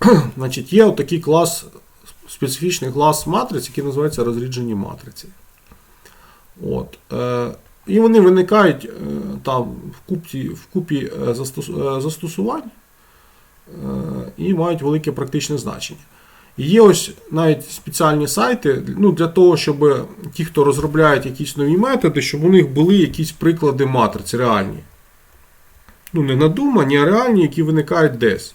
значить, є отакий клас, специфічний клас матриць, який називається розріджені матриці. От. Е, і вони виникають е, там в купі, в купі е, застос- застосувань і мають велике практичне значення. Є ось навіть спеціальні сайти ну, для того, щоб ті, хто розробляють якісь нові методи, щоб у них були якісь приклади матриць реальні. Ну, не надумані, а реальні, які виникають десь.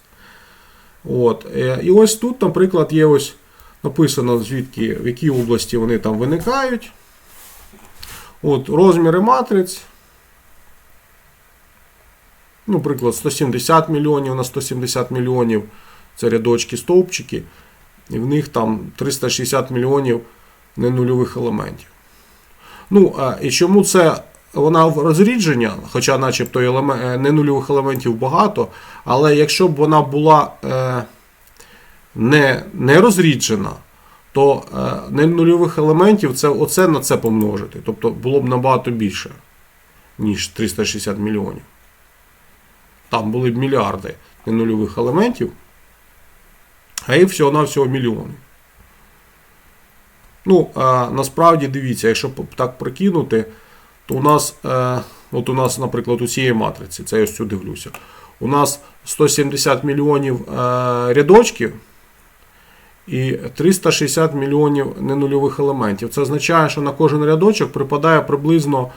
От. е, І ось тут, наприклад, є ось написано, звідки, в якій області вони там виникають. От, розміри матриць. Ну, Наприклад, 170 мільйонів на 170 мільйонів це рядочки, стовпчики. І в них там 360 мільйонів ненульових елементів. Ну, а, і чому це вона в розрідження, хоча начебто елеме- е, ненульових елементів багато, але якщо б вона була е, не, не розріджена, то е, ненульових елементів це оце на це помножити. Тобто було б набагато більше, ніж 360 мільйонів. Там були б мільярди ненульових елементів, а їх всього-навсього мільйони. Ну, а, насправді дивіться, якщо так прикинути, то у нас, е, от у нас, наприклад, у цієї матриці, це я ось цю дивлюся. У нас 170 мільйонів е, рядочків і 360 мільйонів ненульових елементів. Це означає, що на кожен рядочок припадає приблизно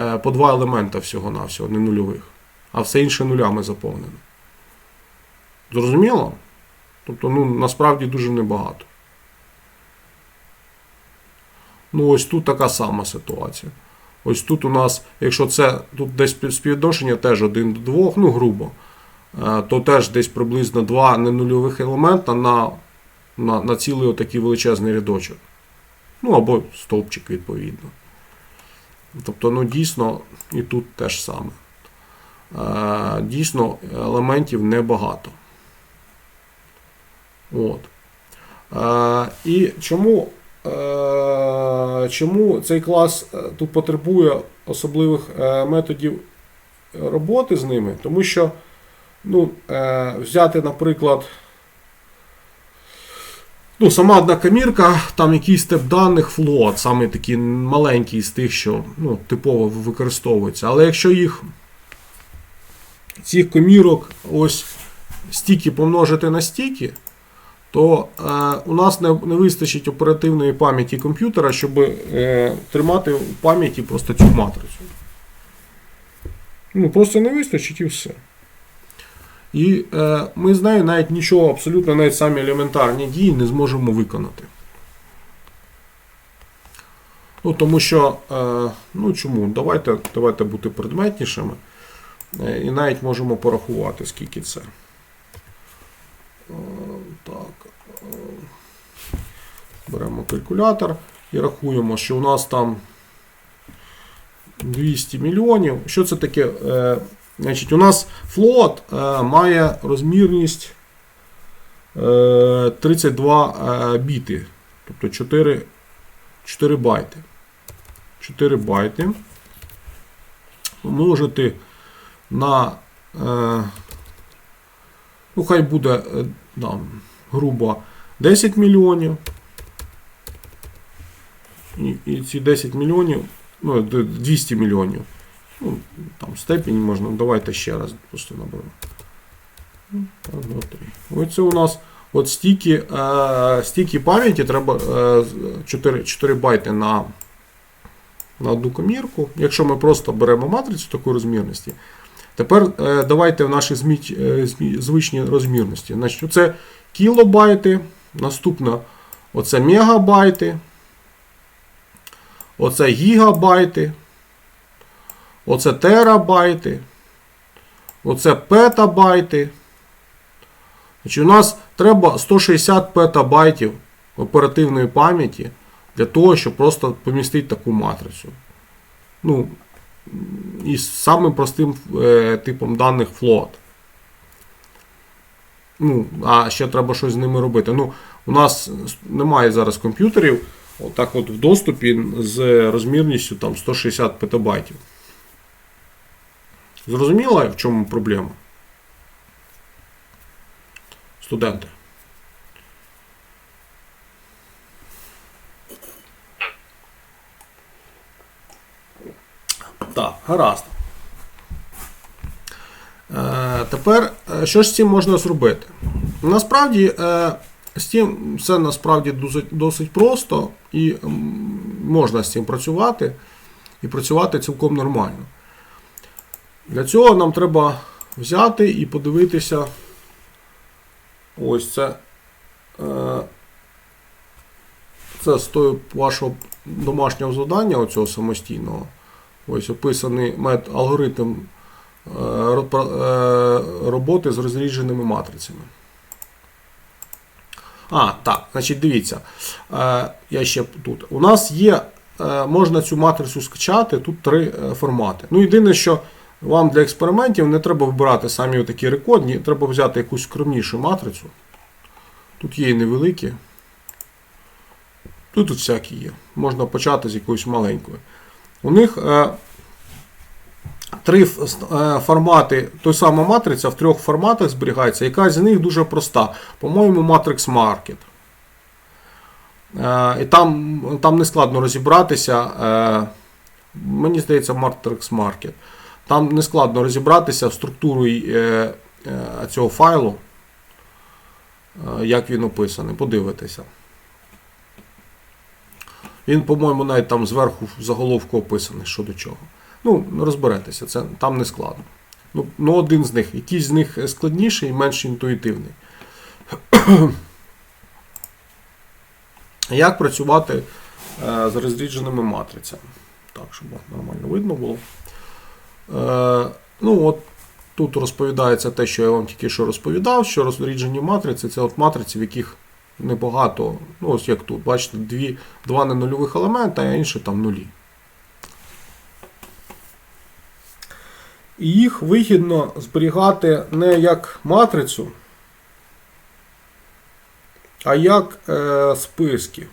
е, по два елемента всього-навсього ненульових, а все інше нулями заповнено. Зрозуміло? Тобто, ну, насправді дуже небагато. Ну, ось тут така сама ситуація. Ось тут у нас, якщо це тут десь співвідношення теж 1 до 2, ну грубо, е, то теж десь приблизно 2 ненульових елемента на, на, на цілий отакий величезний рядочок. Ну або стовпчик, відповідно. Тобто, ну дійсно, і тут теж саме. Е, Дійсно, елементів небагато. От. Е, І чому, чому цей клас е, тут потребує особливих е, методів роботи з ними? Тому що ну, е, взяти, наприклад, ну, сама одна камірка, там якийсь тип даних float, саме такий маленький з тих, що ну, типово використовується. Але якщо їх цих комірок ось стільки помножити на стільки, то е, у нас не, не вистачить оперативної пам'яті комп'ютера, щоб е, тримати в пам'яті просто цю матрицю. Ну, просто не вистачить і все. І е, ми з нею навіть нічого, абсолютно навіть самі елементарні дії не зможемо виконати. Ну, тому що, е, ну чому? Давайте, давайте бути предметнішими. Е, І навіть можемо порахувати, скільки це. Е, Так. Беремо калькулятор і рахуємо, що у нас там 200 мільйонів. Що це таке? Е, Значить, у нас флот е, має розмірність е, 32 е, біти. Тобто 4, 4 байти. 4 байти. Помножити на. Ну, хай буде там, грубо 10 мільйонів. І, і ці 10 мільйонів, ну, 200 мільйонів. Ну, там степінь можна, давайте ще раз просто наберемо. Ну, Так, два, три. Ось це у нас от стільки, е, стільки пам'яті треба е, 4, 4 байти на, на одну комірку. Якщо ми просто беремо матрицю такої розмірності. Тепер е, давайте в наші змі, е, звичні розмірності. Значить, оце кілобайти, наступне оце мегабайти, оце гігабайти, оце терабайти, оце петабайти. Значить, у нас треба 160 петабайтів оперативної пам'яті для того, щоб просто помістити таку матрицю. Ну, і з самим простим е, типом даних float. Ну, А ще треба щось з ними робити. Ну, У нас немає зараз комп'ютерів отак от в доступі з розмірністю там, 160 петабайтів. Зрозуміло, в чому проблема? Студенти. Так, гаразд. Е, тепер, е, що з цим можна зробити? Насправді, е, з цим все насправді досить, досить просто і можна з цим працювати, і працювати цілком нормально. Для цього нам треба взяти і подивитися. Ось це. Це з того вашого домашнього завдання, оцього самостійного. Ось описаний мет алгоритм роботи з розрідженими матрицями. А, так, значить, дивіться. Е, Я ще тут. У нас є, е, можна цю матрицю скачати, тут три е, формати. Ну, єдине, що вам для експериментів не треба вибирати самі такі рекордні, треба взяти якусь скромнішу матрицю. Тут є і невеликі. Тут, тут всякі є. Можна почати з якоюсь маленькою. У них е, три е, формати, той сама матриця в трьох форматах зберігається. Яка з них дуже проста. По-моєму, Matrix Market. Е, і там, там не складно розібратися. Е, мені здається, Matrix Market. Там не складно розібратися в структуру цього файлу, як він описаний. Подивитися. Він, по-моєму, навіть там зверху в заголовку описаний, що до чого. Ну, розберетеся, це там не складно. Ну, ну один з них. Якийсь з них складніший і менш інтуїтивний. Як працювати е, з розрідженими матрицями? Так, щоб нормально видно було. Е, ну, от тут розповідається те, що я вам тільки що розповідав, що розріджені матриці це от матриці, в яких небагато, ну ось як тут, бачите, дві, два ненульових елемента, а інші там нулі. Їх вигідно зберігати не як матрицю, а як е, списки.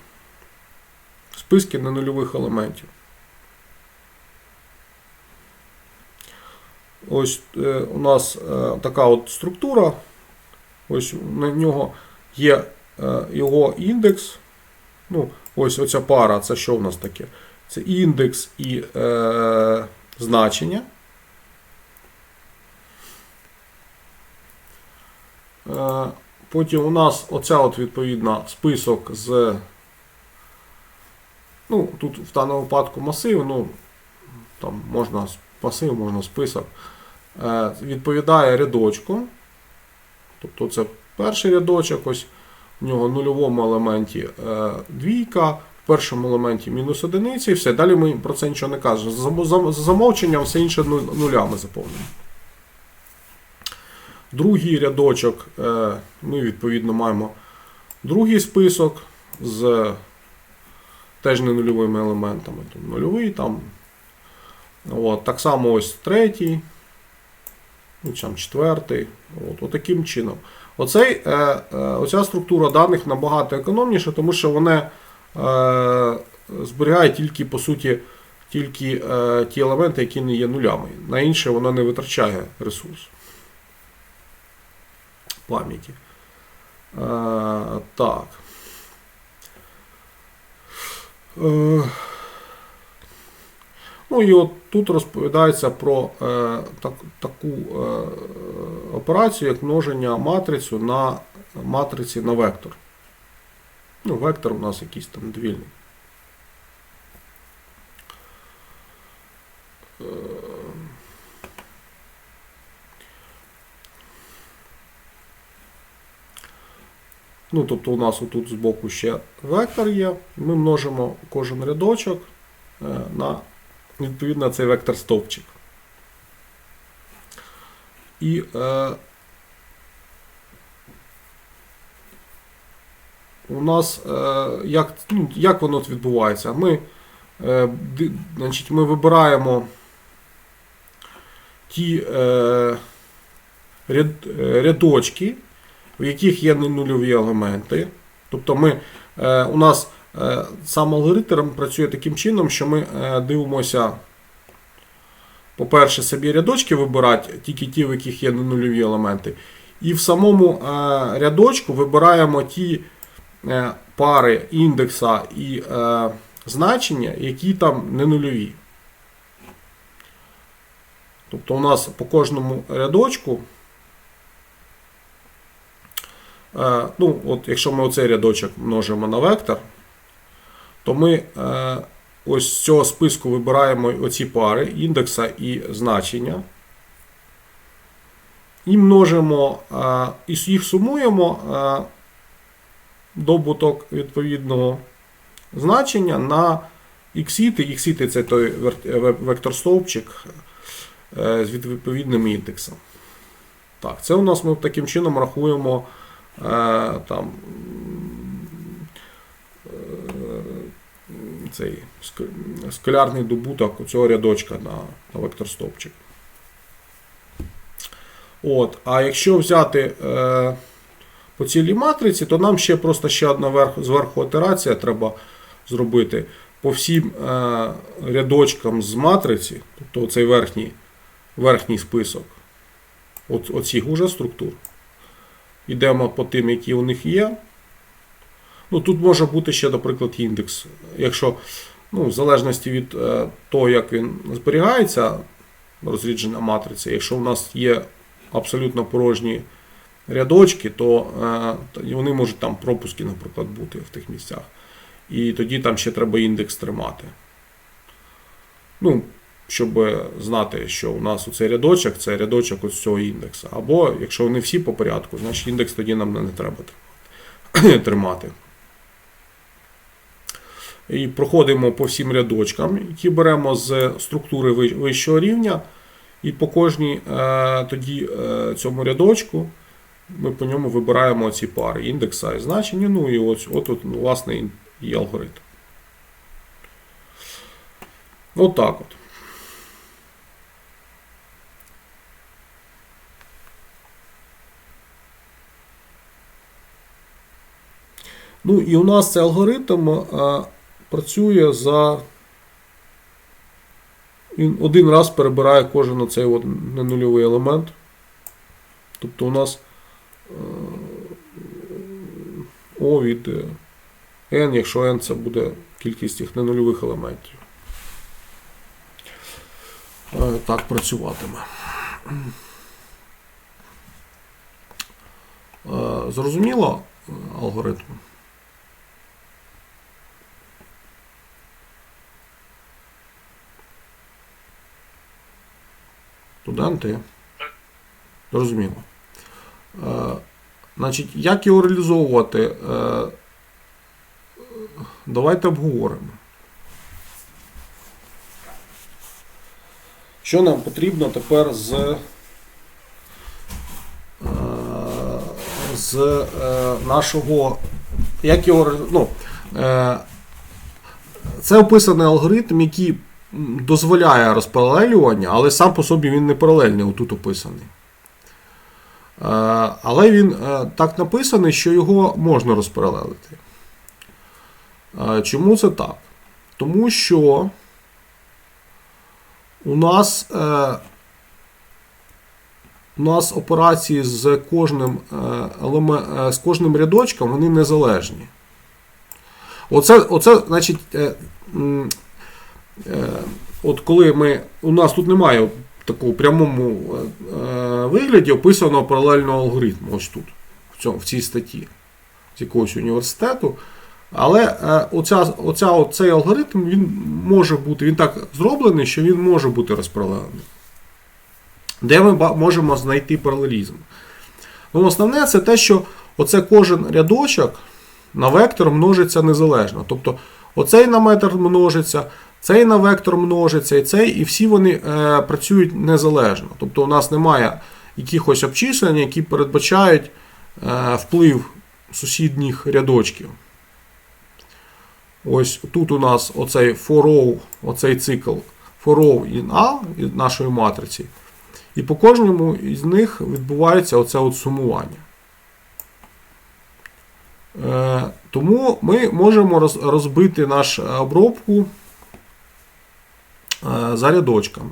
Списки ненульових елементів. Ось е, у нас е, така от структура. Ось на нього є е, його індекс. Ну, ось оця пара, це що в нас таке? Це індекс і е, значення. Потім у нас оця от відповідна список з. Ну, тут в даному випадку масив, ну, там можна пасив, можна список. Е, відповідає рядочку. Тобто це перший рядочок, ось в нього в нульовому елементі е, двійка, в першому елементі мінус одиниці і все. Далі ми про це нічого не кажемо. За, замовченням все інше ну- нулями заповнено. Другий рядочок е, ми відповідно маємо другий список з теж не нульовими елементами. Тут нульовий там. От, так само ось третій, ну, там четвертий. От, от таким чином. Оцей, е, е, оця структура даних набагато економніша, тому що вона зберігає тільки, по суті, тільки ті елементи, які не є нулями. На інше вона не витрачає ресурс пам'яті. Е, так. Е, Ну і от тут розповідається про е, так, таку е, операцію, як множення матрицю на матриці на вектор. Ну, вектор у нас якийсь там двільний. Ну, тобто у нас отут збоку ще вектор є. Ми множимо кожен рядочок е, на відповідно цей вектор стовпчик. І е, у нас е, як, ну, як воно відбувається? Ми, е, значить, ми вибираємо ті е, ряд, е, рядочки, в яких є не нульові елементи. Тобто ми, е, у нас е, сам алгоритм працює таким чином, що ми е, дивимося, по-перше, собі рядочки вибирати, тільки ті, в яких є не нульові елементи. І в самому рядочку вибираємо ті пари індекса і значення, які там не нульові. Тобто у нас по кожному рядочку. е, Ну, от Якщо ми оцей рядочок множимо на вектор, то ми е, ось з цього списку вибираємо оці пари індекса і значення. І множимо, е, і їх сумуємо е, добуток відповідного значення на іксіти. Іксіти це той вектор-стовпчик е, з відповідним індексом. Так, це у нас ми таким чином рахуємо е, там, е, цей ск- скалярний добуток цього рядочка на, на вектор-стовпчик. От, а якщо взяти е, по цілій матриці, то нам ще просто ще одна верх, зверху операція треба зробити по всім е, рядочкам з матриці, тобто цей верхній, верхній список от, оцих уже структур. Йдемо по тим, які у них є. Ну, тут може бути ще, наприклад, індекс. Якщо, ну, в залежності від е, того, як він зберігається, розріджена матриця, якщо у нас є абсолютно порожні рядочки, то е, вони можуть там пропуски, наприклад, бути в тих місцях. І тоді там ще треба індекс тримати. Ну, щоб знати, що у нас оцей рядочок це рядочок ось цього індекса. Або якщо вони всі по порядку, значить індекс тоді нам не треба тримати. І проходимо по всім рядочкам, які беремо з структури вищого рівня. І по кожній е, тоді е, цьому рядочку ми по ньому вибираємо ці пари індекса і значення. Ну і ось от, от власне, і алгоритм. Отак от. Ну і у нас цей алгоритм е, працює за. Він один раз перебирає кожен оцей от ненульовий елемент. Тобто у нас е, O від е, n, якщо n це буде кількість їх ненульових елементів. Так працюватиме. Зрозуміло алгоритм? Студенти? Зрозуміло. Е, Значить, як його реалізовувати? Е, Давайте обговоримо. Що нам потрібно тепер з, е, з е, нашого. Як його. Ну, це описаний алгоритм, який дозволяє розпаралелювання, але сам по собі він не паралельний, отут описаний. Е, Але він е, так написаний, що його можна розпаралелити. Е, Чому це так? Тому що у нас, у нас операції з кожним, з кожним рядочком вони незалежні. Оце, оце значить, от коли ми. У нас тут немає такого прямому е, вигляді описаного паралельного алгоритму, ось тут, в, цьому, в цій статті з якогось університету. Але е, оця, оця, оцей алгоритм він може бути, він так зроблений, що він може бути розпаралелений. Де ми можемо знайти паралелізм? Ну, основне це те, що оце кожен рядочок на вектор множиться незалежно. Тобто оцей на метр множиться, цей на вектор множиться, і цей, і всі вони е, працюють незалежно. Тобто у нас немає якихось обчислень, які передбачають е, вплив сусідніх рядочків. Ось тут у нас оцей for row, оцей цикл for row in A нашої матриці. І по кожному із них відбувається оце от сумування. Е, тому ми можемо розбити нашу обробку е, за рядочками.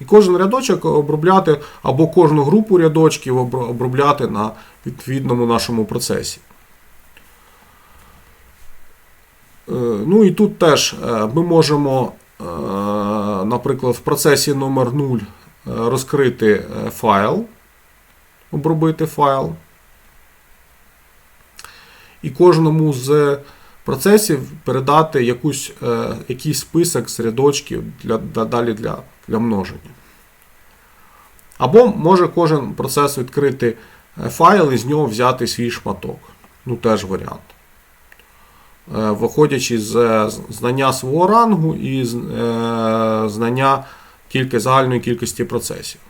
І кожен рядочок обробляти або кожну групу рядочків обробляти на відповідному нашому процесі. Е, Ну і тут теж ми можемо, наприклад, в процесі номер 0 розкрити файл, обробити файл. І кожному з процесів передати якусь, е, якийсь список з рядочків для, для, далі для, для множення. Або може кожен процес відкрити е, файл і з нього взяти свій шматок. Ну, теж варіант. Е, Виходячи з знання свого рангу і знання кілька, загальної кількості процесів.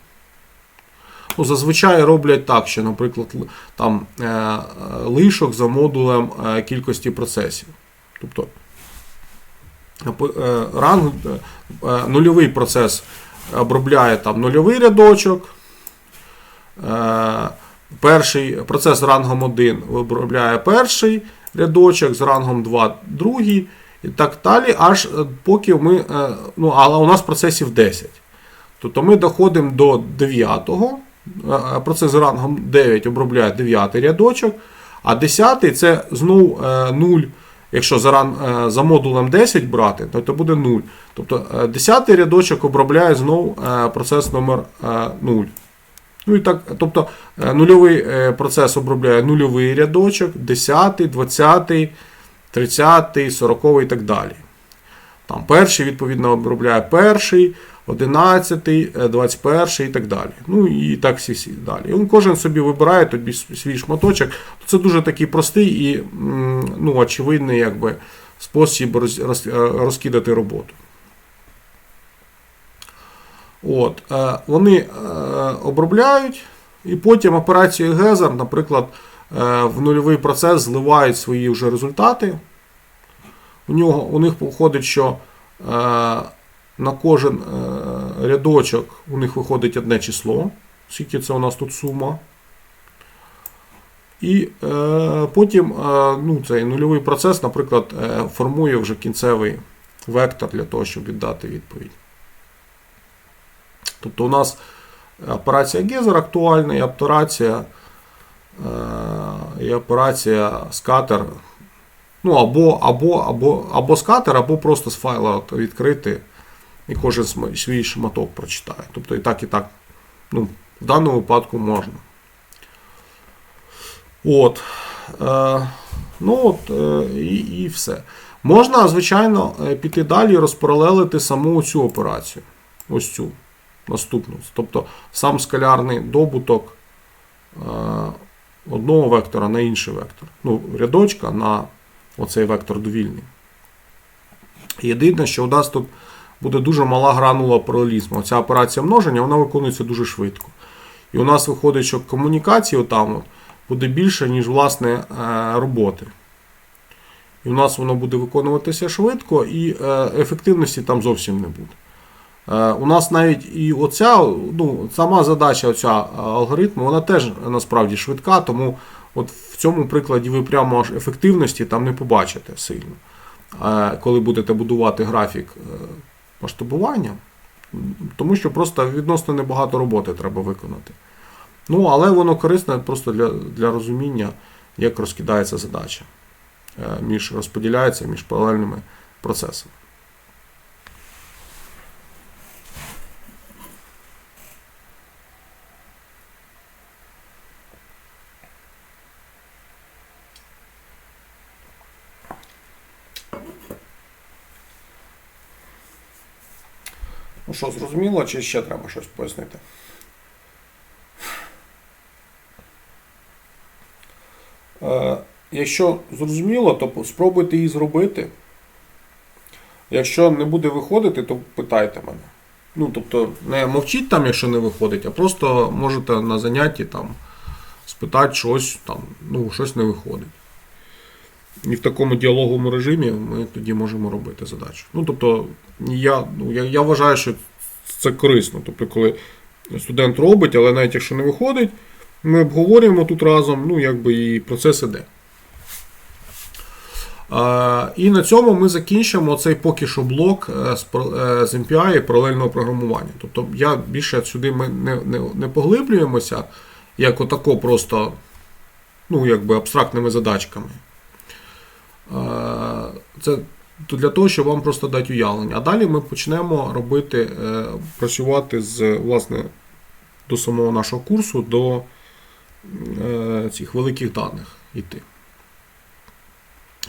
Ну, зазвичай роблять так, що, наприклад, там е, лишок за модулем е, кількості процесів. Тобто е, ранг, нульовий процес обробляє там нульовий рядочок. Перший процес з рангом 1 обробляє перший рядочок, з рангом 2 другий. І так далі, аж поки ми. Ну, але у нас процесів 10. Тобто ми доходимо до 9-го. Е, Процес рангом 9 обробляє 9 рядочок, а 10 це знову 0. Якщо за, ран, е, за модулем 10 брати, то це буде 0. Тобто 10 рядочок обробляє знову е, процес номер 0. Ну і так, тобто е, нульовий е, процес обробляє нульовий рядочок, 10, 20, 30, 40 і так далі. Там перший, відповідно, обробляє перший, 11, е, 21 і так далі. Ну і так всі, всі далі. І кожен собі вибирає тобі свій шматочок. Це дуже такий простий і ну, очевидний якби, спосіб роз, розкидати роботу. От, е, вони е, обробляють, і потім операцією Гезер, наприклад, е, в нульовий процес зливають свої вже результати. У, нього, у них виходить, що е, на кожен е, рядочок у них виходить одне число, скільки це у нас тут сума. І е, потім е, ну, цей нульовий процес, наприклад, е, формує вже кінцевий вектор для того, щоб віддати відповідь. Тобто у нас операція Гезер актуальна, і операція, е, і операція скатер. Ну, або, або, або, або скатер, або просто з файла відкрити і кожен свій шматок прочитає. Тобто і так, і так. Ну, в даному випадку можна. От. Е, ну от, е, і, і все. Можна, звичайно, е, піти далі і розпаралелити саму цю операцію. Ось цю наступну. Тобто сам скалярний добуток е, одного вектора на інший вектор. Ну, рядочка на оцей вектор довільний. Єдине, що у тут буде дуже мала гранула паралелізму. Оця операція множення вона виконується дуже швидко. І у нас виходить, що комунікації отам буде більше, ніж власне е, роботи. І у нас воно буде виконуватися швидко, і е, ефективності там зовсім не буде. Е, У нас навіть і оця, ну, сама задача оця алгоритму, вона теж насправді швидка, тому от в цьому прикладі ви прямо аж ефективності там не побачите сильно. Коли будете будувати графік масштабування, тому що просто відносно небагато роботи треба виконати. Ну, але воно корисне просто для, для розуміння, як розкидається задача, е, між розподіляється між паралельними процесами. Що, зрозуміло, чи ще треба щось пояснити? Е, Якщо зрозуміло, то спробуйте її зробити. Якщо не буде виходити, то питайте мене. Ну, тобто, не мовчіть там, якщо не виходить, а просто можете на занятті там спитати щось, там, ну, щось не виходить. І в такому діалоговому режимі ми тоді можемо робити задачу. Ну, тобто, я, ну, я, я вважаю, що це корисно. Тобто, коли студент робить, але навіть якщо не виходить, ми обговорюємо тут разом, ну, якби і процес іде. Е, І на цьому ми закінчимо цей поки що блок е, з е, MPI паралельного програмування. Тобто я більше сюди ми не, не, не поглиблюємося, як отако просто ну, якби абстрактними задачками. Е, Це для того, щоб вам просто дати уявлення. А далі ми почнемо робити, е, працювати з власне до самого нашого курсу до е, цих великих даних йти.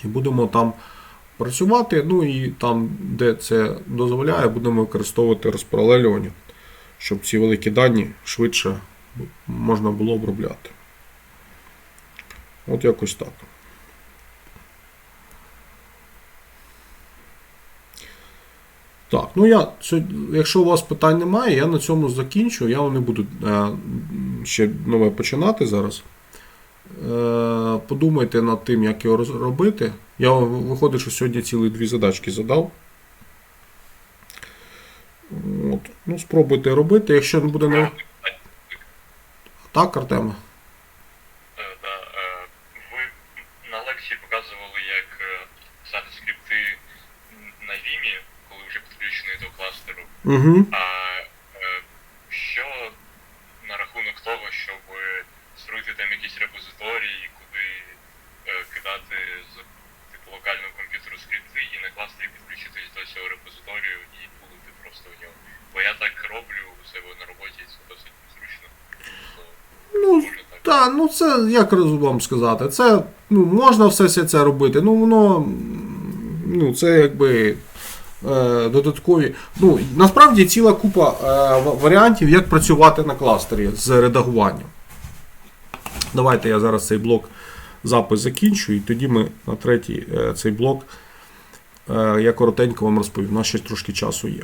І будемо там працювати. Ну і там, де це дозволяє, будемо використовувати розпаралелювання, щоб ці великі дані швидше можна було обробляти. От якось так. Так, ну я якщо у вас питань немає, я на цьому закінчу. Я не буду е, ще нове починати зараз. Е, подумайте над тим, як його робити. Я виходить, що сьогодні цілі дві задачки задав. От. Ну, спробуйте робити. Якщо не буде не. Так, Артема? Е, да, е, Ви на лекції показували, як е, писати скрипти на Vimy, коли вже підключений до кластеру. Угу. А е, що на рахунок того, щоб створити там якісь репозиторії, куди е, кидати з типу локального комп'ютеру скрипти і на кластері підключитись до цього репозиторію і пулити просто в нього. Бо я так роблю у себе на роботі, і це досить зручно. Ну, так. Ну це як вам сказати, це ну, можна все це робити. Ну воно ну, це якби додаткові. Ну, насправді ціла купа е, варіантів, як працювати на кластері з редагуванням. Давайте я зараз цей блок запис закінчу, і тоді ми на третій е, цей блок е, я коротенько вам розповім. У нас ще трошки часу є.